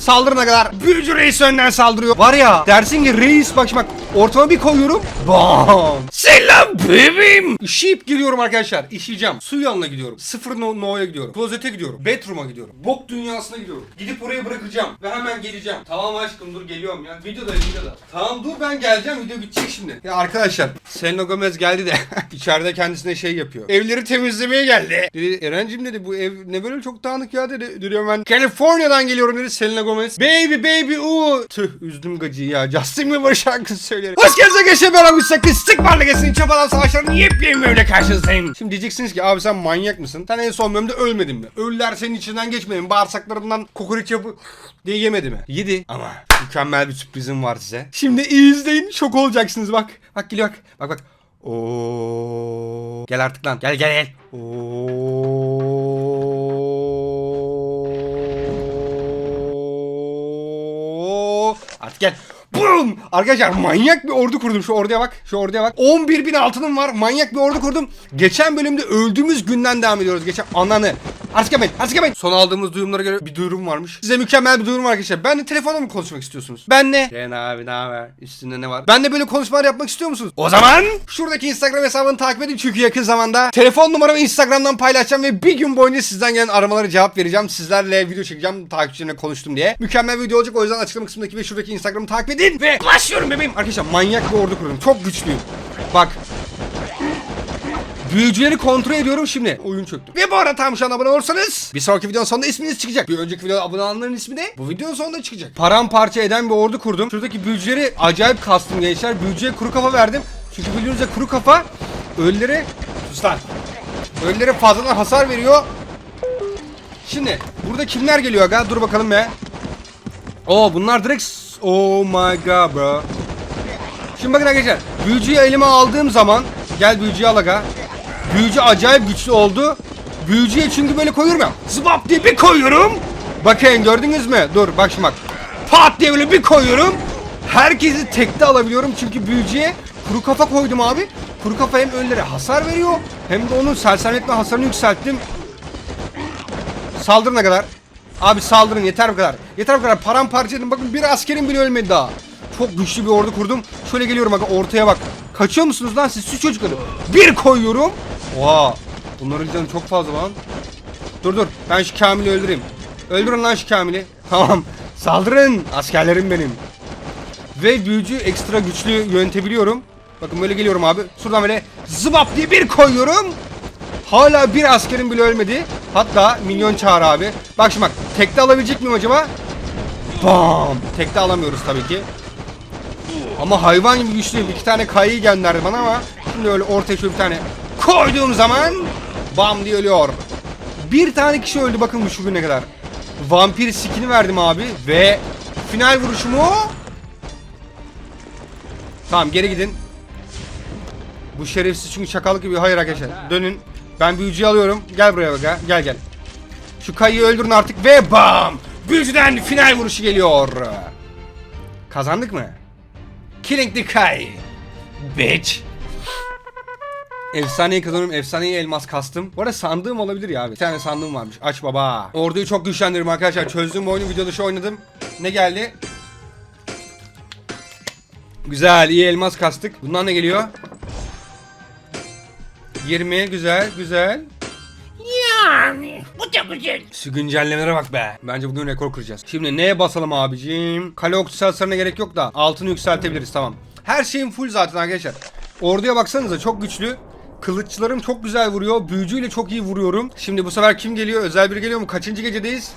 Saldırına kadar. Büyücü reis önden saldırıyor. Var ya dersin ki reis bak bak ortama bir koyuyorum. Bam. Selam bebeğim. İşeyip giriyorum arkadaşlar. İşeyeceğim. Su yanına gidiyorum. Sıfır no no'ya gidiyorum. Klozete gidiyorum. Bedroom'a gidiyorum. Bok dünyasına gidiyorum. Gidip oraya bırakacağım. Ve hemen geleceğim. Tamam aşkım dur geliyorum ya. Videoda videoda. Tamam dur ben geleceğim. Video bitecek şimdi. Ya arkadaşlar Selena Gomez geldi de içeride kendisine şey yapıyor. Evleri temizlemeye geldi. Dedi Eren'cim dedi bu ev ne böyle çok dağınık ya dedi. Diyorum ben California'dan geliyorum dedi Selena Gomez. Baby baby uuu. Tüh üzdüm gacıyı ya. Justin Bieber şarkısı söyleyerek. Hoş geldiniz arkadaşlar ben Abi Sakın. Sık varlık etsin. Çapalan savaşların yepyeni bölümle karşınızdayım. Şimdi diyeceksiniz ki abi sen manyak mısın? Sen en son bölümde ölmedin mi? Ölüler senin içinden geçmedi mi? Bağırsaklarından kokoreç yapı diye yemedi mi? Yedi. Ama mükemmel bir sürprizim var size. Şimdi iyi izleyin. Şok olacaksınız bak. Bak geliyor bak. Bak bak. Oo. Gel artık lan. Gel gel gel. Oo. Artık gel. Boom! Arkadaşlar manyak bir ordu kurdum. Şu orduya bak. Şu orduya bak. 11 bin altınım var. Manyak bir ordu kurdum. Geçen bölümde öldüğümüz günden devam ediyoruz. Geçen ananı. Artık yapmayın. Artık yapmayın. Son aldığımız duyumlara göre bir duyurum varmış. Size mükemmel bir duyurum var arkadaşlar. Ben de telefonla mı konuşmak istiyorsunuz? Ben ne? Ren abi ne haber? Üstünde ne var? Ben de böyle konuşmalar yapmak istiyor musunuz? O zaman şuradaki Instagram hesabını takip edin. Çünkü yakın zamanda telefon numaramı Instagram'dan paylaşacağım ve bir gün boyunca sizden gelen aramalara cevap vereceğim. Sizlerle video çekeceğim. Takipçilerine konuştum diye. Mükemmel bir video olacak. O yüzden açıklama kısmındaki ve şuradaki Instagram'ı takip edin. Ve başlıyorum bebeğim. Arkadaşlar manyak bir ordu kurdum. Çok güçlüyüm. Bak Büyücüleri kontrol ediyorum şimdi. Oyun çöktü. Ve bu arada tam şu an abone olursanız bir sonraki videonun sonunda isminiz çıkacak. Bir önceki videoda abone olanların ismi de bu videonun sonunda çıkacak. Paramparça eden bir ordu kurdum. Şuradaki büyücüleri acayip kastım gençler. Büyücüye kuru kafa verdim. Çünkü bildiğinizde kuru kafa ölülere sus lan. Ölülere fazladan hasar veriyor. Şimdi burada kimler geliyor aga? Dur bakalım be. Oo bunlar direkt Oh my god bro. Şimdi bakın arkadaşlar. Büyücüyü elime aldığım zaman gel büyücüyü al aga. Büyücü acayip güçlü oldu. Büyücüye çünkü böyle koyuyorum ya. Zıbap diye bir koyuyorum. Bakın gördünüz mü? Dur bak şimdi bak. Pat diye böyle bir koyuyorum. Herkesi tekte alabiliyorum çünkü büyücüye kuru kafa koydum abi. Kuru kafa hem ölülere hasar veriyor hem de onun sersemletme hasarını yükselttim. Saldırın ne kadar? Abi saldırın yeter bu kadar. Yeter bu kadar. Paramparça edin. Bakın bir askerim bile ölmedi daha. Çok güçlü bir ordu kurdum. Şöyle geliyorum bak ortaya bak. Kaçıyor musunuz lan siz şu çocukları? Bir koyuyorum. Oha. Bunların canı çok fazla lan. Dur dur. Ben şu Kamil'i öldüreyim. Öldürün lan şu Kamil'i. Tamam. Saldırın. Askerlerim benim. Ve büyücü ekstra güçlü yönetebiliyorum. Bakın böyle geliyorum abi. Şuradan böyle zıbap diye bir koyuyorum. Hala bir askerim bile ölmedi. Hatta milyon çağır abi. Bak şimdi bak. Tekte alabilecek miyim acaba? Bam. Tekte alamıyoruz tabii ki. Ama hayvan gibi güçlüyüm. İki tane kayıyı gönderdi bana ama şimdi öyle ortaya şöyle bir tane koyduğum zaman bam diye ölüyor. Bir tane kişi öldü bakın bu şu güne kadar. Vampir skin'i verdim abi ve final vuruşumu Tamam geri gidin. Bu şerefsiz çünkü çakallık gibi. Hayır arkadaşlar. Dönün. Ben büyücüyü alıyorum. Gel buraya bak. Gel gel. Şu kayıyı öldürün artık ve bam! Büyücüden final vuruşu geliyor. Kazandık mı? Killing the Kai. Bitch. Efsaneyi kazanıyorum. Efsaneyi elmas kastım. Bu arada sandığım olabilir ya abi. Bir tane sandığım varmış. Aç baba. Orduyu çok güçlendiririm arkadaşlar. Çözdüğüm oyunu video dışı oynadım. Ne geldi? Güzel. iyi elmas kastık. Bundan ne geliyor? 20. Güzel. Güzel. Yani bu da güzel. Şu güncellemelere bak be. Bence bugün rekor kıracağız. Şimdi neye basalım abicim? Kale okçusu hasarına gerek yok da altını yükseltebiliriz tamam. Her şeyim full zaten arkadaşlar. Orduya baksanıza çok güçlü. Kılıçlarım çok güzel vuruyor. Büyücüyle çok iyi vuruyorum. Şimdi bu sefer kim geliyor? Özel biri geliyor mu? Kaçıncı gecedeyiz?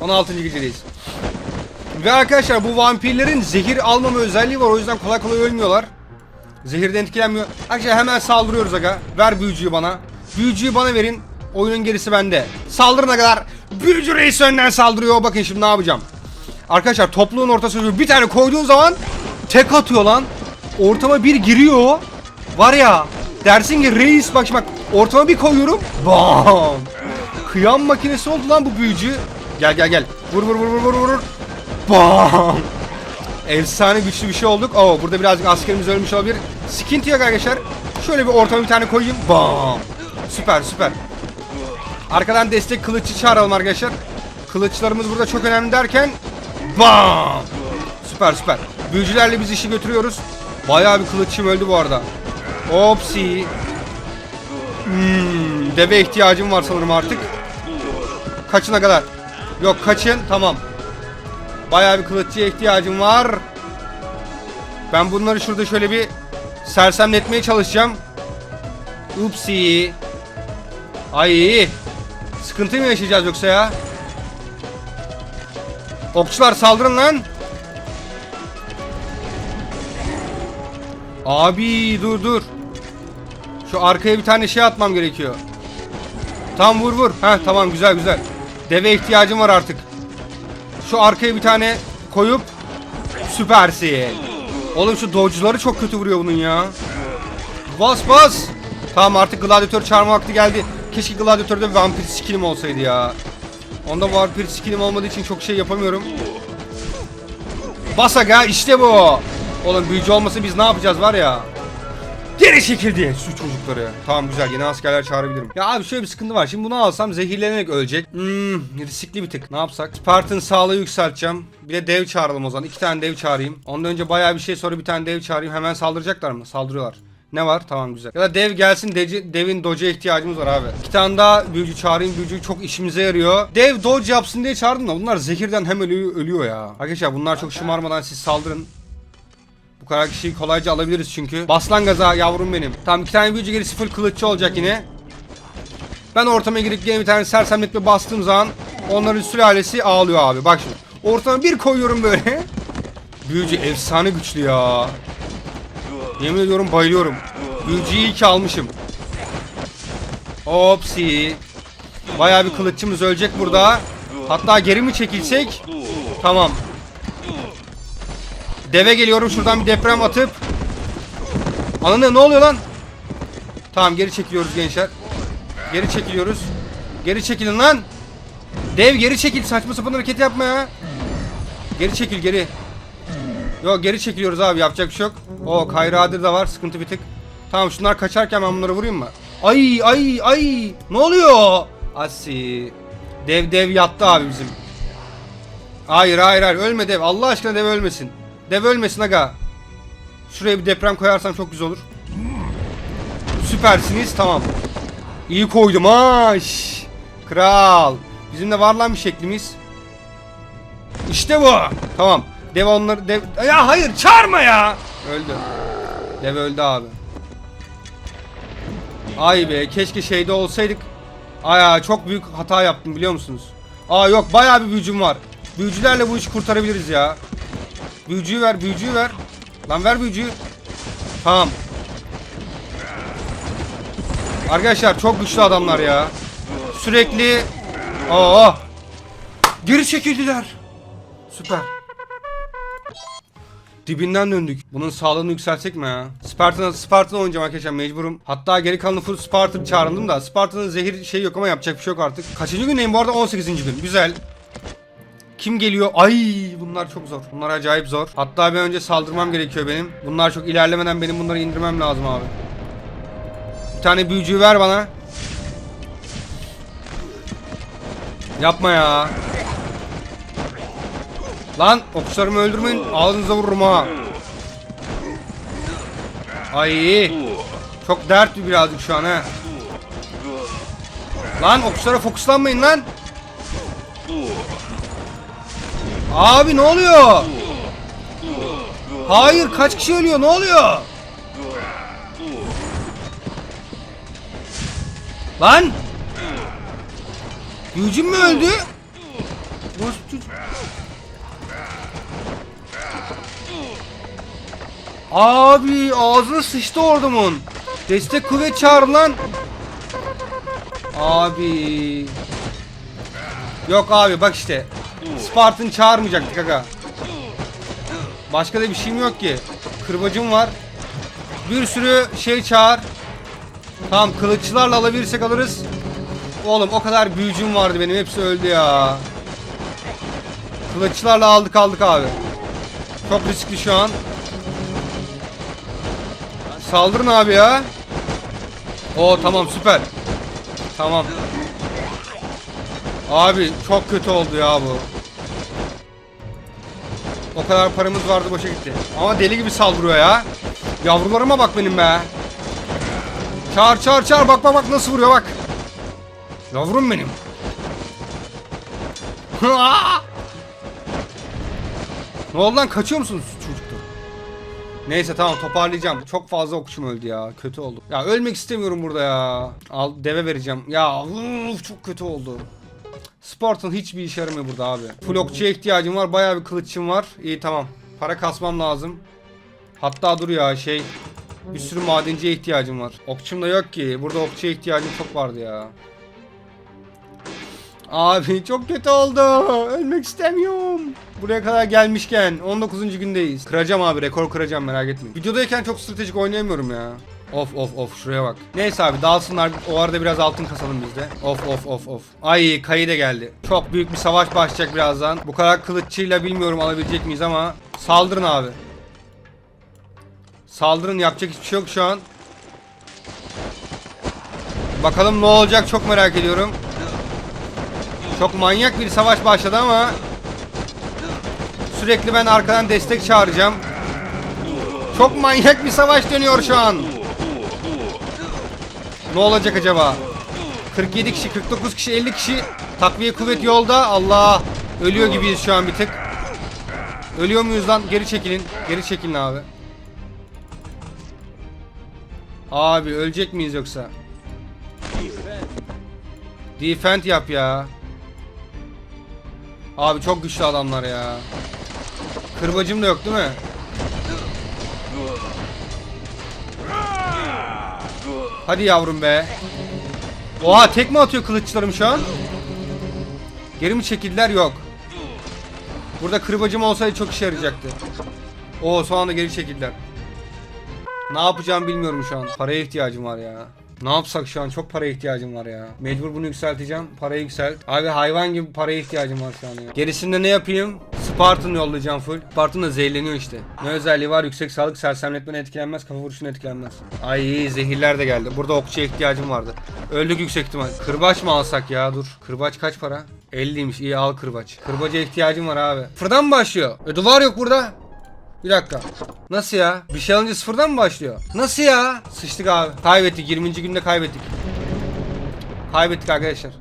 16. gecedeyiz. Ve arkadaşlar bu vampirlerin zehir almama özelliği var. O yüzden kolay kolay ölmüyorlar. Zehirden etkilenmiyor. Arkadaşlar hemen saldırıyoruz aga. Ver büyücüyü bana. Büyücüyü bana verin. Oyunun gerisi bende. Saldırına kadar. Büyücü reis önden saldırıyor. Bakın şimdi ne yapacağım. Arkadaşlar topluğun ortasına bir tane koyduğun zaman tek atıyor lan. Ortama bir giriyor. Var ya dersin ki reis bak bak ortama bir koyuyorum. Bam. Kıyam makinesi oldu lan bu büyücü. Gel gel gel. Vur vur vur vur vur vur. Bam. Efsane güçlü bir şey olduk. Oo burada birazcık askerimiz ölmüş olabilir. Sıkıntı yok arkadaşlar. Şöyle bir ortama bir tane koyayım. Bam. Süper süper. Arkadan destek kılıççı çağıralım arkadaşlar. Kılıçlarımız burada çok önemli derken Bam! Süper süper. Büyücülerle biz işi götürüyoruz. Bayağı bir kılıççım öldü bu arada. Opsi. Hmm, deve ihtiyacım var sanırım artık. Kaçına kadar? Yok kaçın tamam. Bayağı bir kılıççıya ihtiyacım var. Ben bunları şurada şöyle bir sersemletmeye çalışacağım. Upsi. Ay. Sıkıntı mı yaşayacağız yoksa ya? Okçular saldırın lan. Abi dur dur. Şu arkaya bir tane şey atmam gerekiyor. Tam vur vur. Heh tamam güzel güzel. Deve ihtiyacım var artık. Şu arkaya bir tane koyup süpersin. Oğlum şu dodge'ları çok kötü vuruyor bunun ya. Bas bas. Tamam artık gladyatör çağırma vakti geldi. Keşke gladyatörde vampir skillim olsaydı ya. Onda vampir skillim olmadığı için çok şey yapamıyorum. Bas aga işte bu. Oğlum büyücü olmasa biz ne yapacağız var ya. Geri çekildi şu çocukları. Tamam güzel yeni askerler çağırabilirim. Ya abi şöyle bir sıkıntı var. Şimdi bunu alsam zehirlenerek ölecek. Hmm riskli bir tık. Ne yapsak? Spartan sağlığı yükselteceğim. Bir de dev çağıralım o zaman. İki tane dev çağırayım. Ondan önce bayağı bir şey sonra bir tane dev çağırayım. Hemen saldıracaklar mı? Saldırıyorlar. Ne var? Tamam güzel. Ya da dev gelsin deci- devin doge'a ihtiyacımız var abi. İki tane daha büyücü çağırayım. Büyücü çok işimize yarıyor. Dev doge yapsın diye çağırdım da bunlar zehirden hem ölüyor, ölüyor ya. Arkadaşlar bunlar çok şımarmadan siz saldırın. Bu kadar kişiyi kolayca alabiliriz çünkü. Bas lan gaza yavrum benim. Tamam iki tane büyücü gerisi full kılıççı olacak yine. Ben ortama girip yine bir tane sersemletme bastığım zaman onların sülalesi ağlıyor abi. Bak şimdi. Ortama bir koyuyorum böyle. Büyücü efsane güçlü ya. Yemin ediyorum bayılıyorum. Büyücüyü iyi ki almışım. Opsi. Bayağı bir kılıççımız ölecek burada. Hatta geri mi çekilsek? Tamam. Deve geliyorum şuradan bir deprem atıp. Ananı ne oluyor lan? Tamam geri çekiliyoruz gençler. Geri çekiliyoruz. Geri çekilin lan. Dev geri çekil saçma sapan hareket yapma ya. Geri çekil geri. Yok geri çekiliyoruz abi yapacak bir şey yok. O Kayradır da var sıkıntı bir tık. Tamam şunlar kaçarken ben bunları vurayım mı? Ay ay ay ne oluyor? Asi. Dev dev yattı abi bizim. Hayır hayır hayır ölme dev Allah aşkına dev ölmesin. Dev ölmesin aga. Şuraya bir deprem koyarsam çok güzel olur. Süpersiniz tamam. İyi koydum ha. şş. Kral. Bizim de var lan bir şeklimiz. İşte bu. Tamam. Dev onları dev... Ya hayır çağırma ya. Öldü. Dev öldü abi. Ay be keşke şeyde olsaydık. Ay ya, çok büyük hata yaptım biliyor musunuz? Aa yok bayağı bir büyücüm var. Büyücülerle bu işi kurtarabiliriz ya. Büyücüyü ver, büyücüyü ver. Lan ver büyücüyü. Tamam. Arkadaşlar çok güçlü adamlar ya. Sürekli Aa! Geri çekildiler. Süper. Dibinden döndük. Bunun sağlığını yükseltsek mi ya? Spartan Spartan oynayacağım arkadaşlar mecburum. Hatta geri kalanı full Spartan çağrıldım da Spartan'ın zehir şey yok ama yapacak bir şey yok artık. Kaçıncı gündeyim bu arada? 18. gün. Güzel. Kim geliyor? Ay bunlar çok zor. Bunlar acayip zor. Hatta bir önce saldırmam gerekiyor benim. Bunlar çok ilerlemeden benim bunları indirmem lazım abi. Bir tane büyücüyü ver bana. Yapma ya. Lan okçularımı öldürmeyin. Ağzınıza vururum ha. Ay. Çok dert birazcık şu an ha. Lan okçulara fokuslanmayın lan. Abi ne oluyor? Hayır kaç kişi ölüyor ne oluyor? Lan! Büyücüm mü öldü? Abi ağzına sıçtı ordumun. Destek kuvvet çağır lan. Abi. Yok abi bak işte. Spartan çağırmayacaktık aga. Başka da bir şeyim yok ki. Kırbacım var. Bir sürü şey çağır. Tamam kılıççılarla alabilirsek alırız. Oğlum o kadar büyücüm vardı benim hepsi öldü ya. Kılıççılarla aldık aldık abi. Çok riskli şu an. Saldırın abi ya. Oo tamam süper. Tamam. Abi çok kötü oldu ya bu. O kadar paramız vardı boşa gitti. Ama deli gibi saldırıyor ya. Yavrularıma bak benim be. Çağır çağır çağır bak bak bak nasıl vuruyor bak. Yavrum benim. ne oldu lan kaçıyor musunuz çocuklar? Neyse tamam toparlayacağım. Çok fazla okçum öldü ya. Kötü oldu. Ya ölmek istemiyorum burada ya. Al deve vereceğim. Ya uf, çok kötü oldu. Spartan hiçbir işe yaramıyor burada abi. Full okçuya ihtiyacım var. Bayağı bir kılıçım var. İyi tamam. Para kasmam lazım. Hatta dur ya şey. Bir sürü madenciye ihtiyacım var. Okçum da yok ki. Burada okçuya ihtiyacım çok vardı ya. Abi çok kötü oldu. Ölmek istemiyorum. Buraya kadar gelmişken 19. gündeyiz. Kıracağım abi rekor kıracağım merak etmeyin. Videodayken çok stratejik oynayamıyorum ya. Of of of şuraya bak. Neyse abi dalsınlar o arada biraz altın kasalım biz de. Of of of of. Ay kayı da geldi. Çok büyük bir savaş başlayacak birazdan. Bu kadar kılıççıyla bilmiyorum alabilecek miyiz ama. Saldırın abi. Saldırın yapacak hiçbir şey yok şu an. Bakalım ne olacak çok merak ediyorum. Çok manyak bir savaş başladı ama sürekli ben arkadan destek çağıracağım. Çok manyak bir savaş dönüyor şu an. Ne olacak acaba? 47 kişi, 49 kişi, 50 kişi takviye kuvvet yolda. Allah! Ölüyor gibiyiz şu an bir tık. Ölüyor muyuz lan? Geri çekilin. Geri çekilin abi. Abi ölecek miyiz yoksa? Defend yap ya. Abi çok güçlü adamlar ya. Kırbacım da yok değil mi? Hadi yavrum be. Oha tek mi atıyor kılıçlarım şu an? Geri mi çekildiler? Yok. Burada kırbacım olsaydı çok işe yarayacaktı. Oo son anda geri çekildiler. Ne yapacağım bilmiyorum şu an. Paraya ihtiyacım var ya. Ne yapsak şu an? Çok paraya ihtiyacım var ya. Mecbur bunu yükselteceğim. Parayı yükselt. Abi hayvan gibi paraya ihtiyacım var şu an ya. Gerisinde ne yapayım? Spartan yollayacağım full. Spartan da zehirleniyor işte. Ne özelliği var? Yüksek sağlık, sersemletmeden etkilenmez, kafa vuruşuna etkilenmez. Ay zehirler de geldi. Burada okçuya ihtiyacım vardı. Öldük yüksek ihtimal. Kırbaç mı alsak ya? Dur. Kırbaç kaç para? 50'ymiş. İyi al kırbaç. Kırbaca ihtiyacım var abi. Fırdan mı başlıyor? E duvar yok burada. Bir dakika. Nasıl ya? Bir şey alınca sıfırdan mı başlıyor? Nasıl ya? Sıçtık abi. Kaybettik. 20. günde kaybettik. Kaybettik arkadaşlar.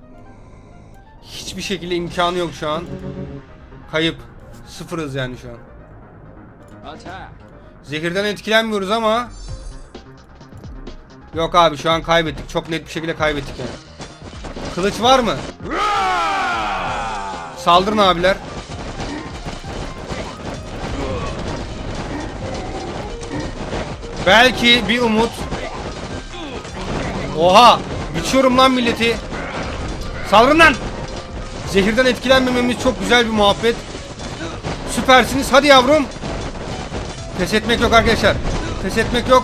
Hiçbir şekilde imkanı yok şu an. Kayıp. Sıfırız yani şu an. Zehirden etkilenmiyoruz ama Yok abi şu an kaybettik. Çok net bir şekilde kaybettik yani. Kılıç var mı? Saldırın abiler. Belki bir umut. Oha! Biçiyorum lan milleti. Saldırın lan! Zehirden etkilenmememiz çok güzel bir muhabbet. Süpersiniz. Hadi yavrum. Pes etmek yok arkadaşlar. Pes etmek yok.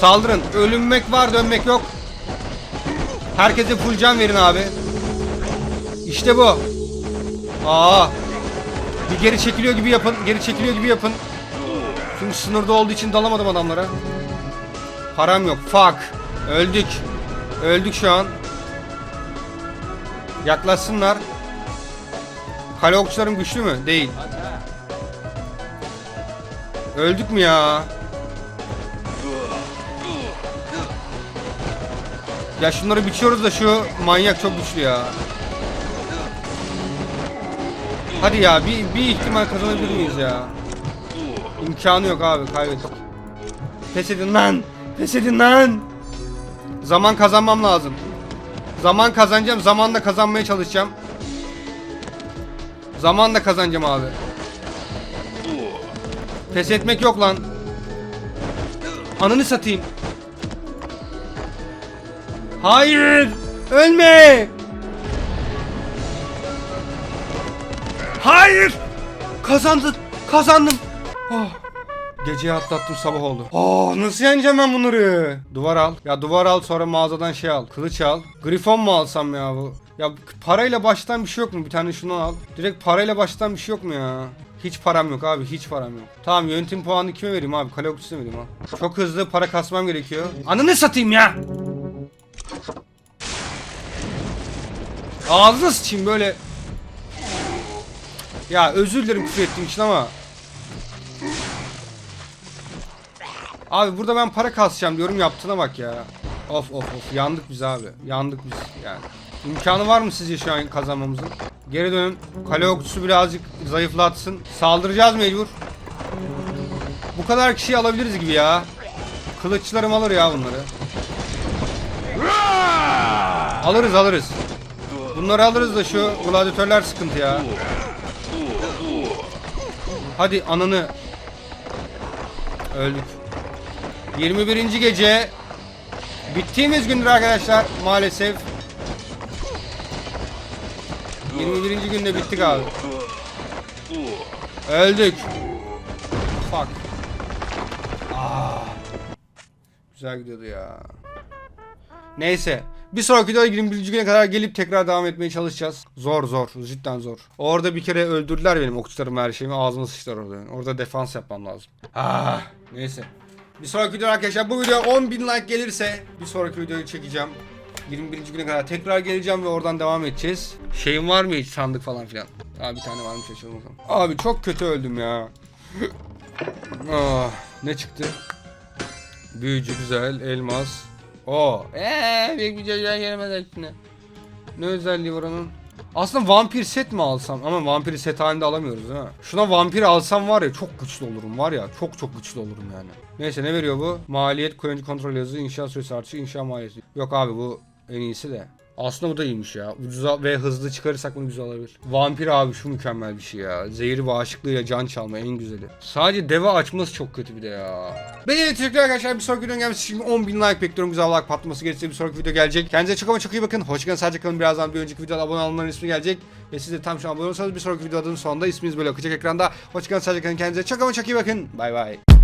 Saldırın. Ölünmek var, dönmek yok. Herkese full can verin abi. İşte bu. Aa. Bir geri çekiliyor gibi yapın. Geri çekiliyor gibi yapın. Çünkü sınırda olduğu için dalamadım adamlara. Param yok. Fuck. Öldük. Öldük şu an. Yaklaşsınlar. Kale okçularım güçlü mü? Değil. Öldük mü ya? Ya şunları biçiyoruz da şu manyak çok güçlü ya. Hadi ya bir, bir ihtimal kazanabilir miyiz ya? İmkanı yok abi kaybettik. Pes edin lan. Pes edin lan. Zaman kazanmam lazım. Zaman kazanacağım. Zamanla kazanmaya çalışacağım. Zaman da kazanacağım abi. Pes etmek yok lan. Ananı satayım. Hayır! Ölme! Hayır! Kazandın! Kazandım! Oh. Geceyi atlattım sabah oldu. Oh nasıl yeneceğim ben bunları? Duvar al. Ya duvar al sonra mağazadan şey al. Kılıç al. Grifon mu alsam ya bu? Ya parayla baştan bir şey yok mu? Bir tane şunu al. Direkt parayla baştan bir şey yok mu ya? Hiç param yok abi hiç param yok. Tamam yönetim puanını kime vereyim abi? Kale okçusuna vereyim ha. Çok hızlı para kasmam gerekiyor. Ananı satayım ya! Ağzına sıçayım böyle. Ya özür dilerim küfür ettiğim için ama. Abi burada ben para kasacağım diyorum yaptığına bak ya. Of of of yandık biz abi. Yandık biz yani. İmkanı var mı sizce şu an kazanmamızın? Geri dönün. Kale okçusu birazcık zayıflatsın. Saldıracağız mecbur. Bu kadar kişiyi alabiliriz gibi ya. Kılıçlarım alır ya bunları. Alırız alırız. Bunları alırız da şu gladyatörler sıkıntı ya. Hadi ananı. Öldük. 21. gece bittiğimiz gündür arkadaşlar maalesef. 21. günde bittik abi. Öldük. Fuck. Ah. Güzel gidiyordu ya. Neyse. Bir sonraki videoda 21. güne kadar gelip tekrar devam etmeye çalışacağız. Zor zor. Cidden zor. Orada bir kere öldürdüler benim okçularımı her şeyimi. Ağzıma sıçtılar orada. Orada defans yapmam lazım. Ah. Neyse. Bir sonraki video arkadaşlar bu video 10.000 like gelirse bir sonraki videoyu çekeceğim. 21. güne kadar tekrar geleceğim ve oradan devam edeceğiz. Şeyim var mı hiç sandık falan filan? Abi bir tane varmış açalım bakalım. Abi çok kötü öldüm ya. ah, ne çıktı? Büyücü güzel, elmas. O. Eee büyük bir cüceden gelemez üstüne. Ne özelliği var onun? Aslında vampir set mi alsam? Ama vampiri set halinde alamıyoruz ha. Şuna vampir alsam var ya çok güçlü olurum var ya. Çok çok güçlü olurum yani. Neyse ne veriyor bu? Maliyet, kullanıcı kontrol yazı, inşa süresi artışı, inşa maliyeti. Yok abi bu en iyisi de. Aslında bu da iyiymiş ya. Ucuza ve hızlı çıkarırsak bunu güzel olabilir. Vampir abi şu mükemmel bir şey ya. Zehir ve aşıklığıyla can çalma en güzeli. Sadece deve açması çok kötü bir de ya. Beni teşekkürler arkadaşlar. Bir sonraki videonun gelmesi için 10.000 like bekliyorum. Güzel like patlaması gelirse bir sonraki video gelecek. Kendinize çok ama çok iyi bakın. Hoşçakalın. Sadece kalın. Birazdan bir önceki videoda abone olanların ismi gelecek. Ve siz de tam şu an abone olursanız bir sonraki videonun sonunda isminiz böyle akacak ekranda. Hoşçakalın. Sadece kalın. Kendinize çok ama çok iyi bakın. Bay bay.